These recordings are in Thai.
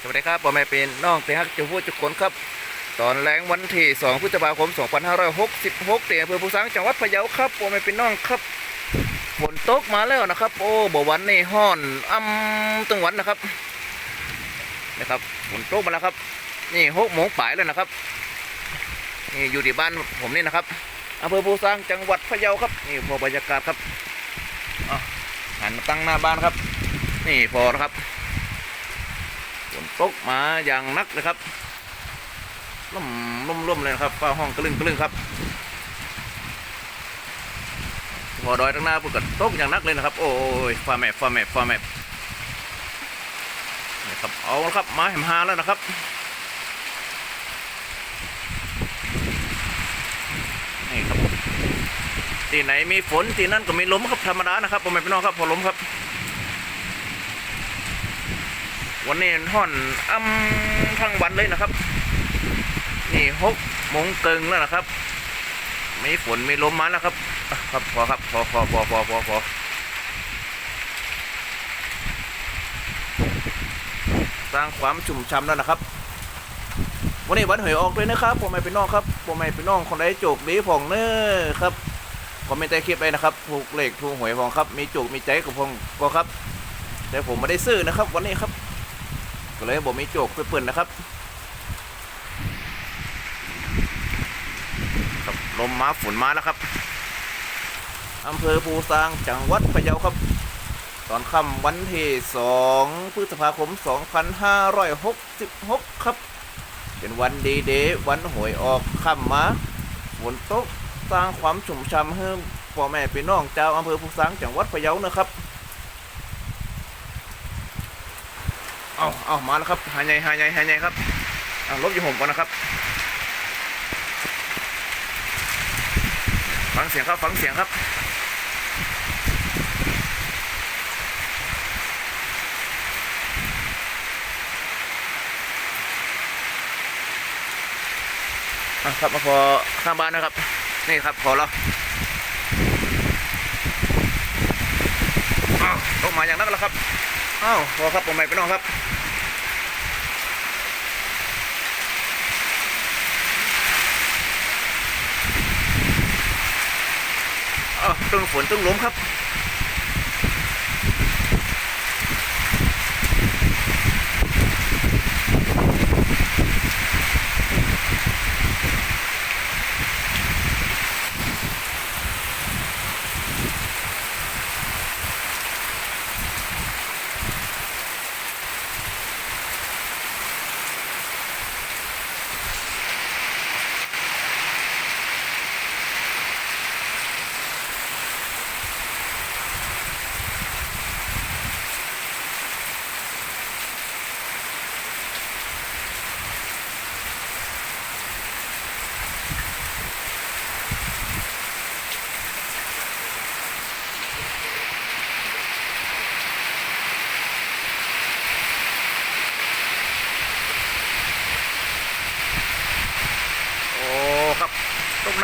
สวัสดีครับผมแม่เป็นน้องเตฮักจะพูดจุกคนครับ ตอนแรงวันที่2พฤษภาคม 2566เตียอำเภอภูสังจังหวัดพะเยาครับผมแม่เป็นน้องครับฝนตกมาแล้วนะครับ โอ้บ่วันนี่ห้อนอ้ำตึงวันนะครับนะครับฝนตกมาแล้วครับ นี่หกโมงป่ายแล้วนะครับนี่อยู่ที่บ้านผมนี่นะครับอำเภอภูสังจังหวัดพะเยาครับนี่พอบรรยากาศครับอะหันมาตั้งหน้าบ้านครับ นี่พอนะครับ นตกมาอย่างนักเลยครับล่มล่มล่มเลยนะครับฟ้าห้องกระลึงกระลึงครับพอดอยตั้งหน้าปุ๊บก็ตกอย่างนักเลยนะครับ โอ้ยฟ้าแมบฟ้าแมบฟ้าแมบนี่ครับเอาละครับมาแหมหาแล้วนะครับนี่ครับที่ไหนมีฝนที่นั่นก็มีลมครับธรรมดานะครับผมไม่เป็นน้องครับพอลมครับ วันนี้ห่อนอ้ำทั้งวันเลยนะครับ นี่หกโมงเกิงแล้วนะครับ มีฝนมีลมมาแล้วครับ ครับพอครับพอพอพอพอพอพอสร้างความชุ่มช่ำแล้วนะครับวันนี้วันหวยออกด้วยนะครับผมไม่เป็นน้องครับผมไม่เป็นน้องคนใดโจกดีผ่องเน้อครับผมไม่ได้คลิปเลยนะครับถูกเลขถูกหวยผ่องครับ มีโจกมีใจกับผมก็ครับ แต่ผมไม่ได้ซื้อนะครับ วันนี้ครับ ก็เลยบอกมีโจกไปเปิ่นนะครับครับลมมาฝนมาแล้วครับอำเภอภูซางจังหวัดพะเยาครับ ตอนค่ำวันที่2พฤษภาคม 2566 ครับ เป็นวันดีเดย์วันหวยออกค่ำมาฝนตกสร้างความชุ่มช่ำให้พ่อแม่พี่น้องเจ้าอำเภอภูซางจังหวัดพะเยานะครับ เอาเอามาแล้วครับหายใหญ่หายใหญ่หายใหญ่ครับเอาลบอยู่ผมก่อนนะครับ ฟังเสียงครับฟังเสียงครับครับมาพอข้างบ้านนะครับ นี่ครับพอแล้วอ้าวลงมาอย่างนั้นแล้วครับ อ้าวพอครับผมใหม่ไปน้องครับอ้าวตึงฝนตึงล้มครับ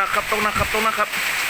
โอ้ครับตรงนะครับตรงนะครับตรงนครับ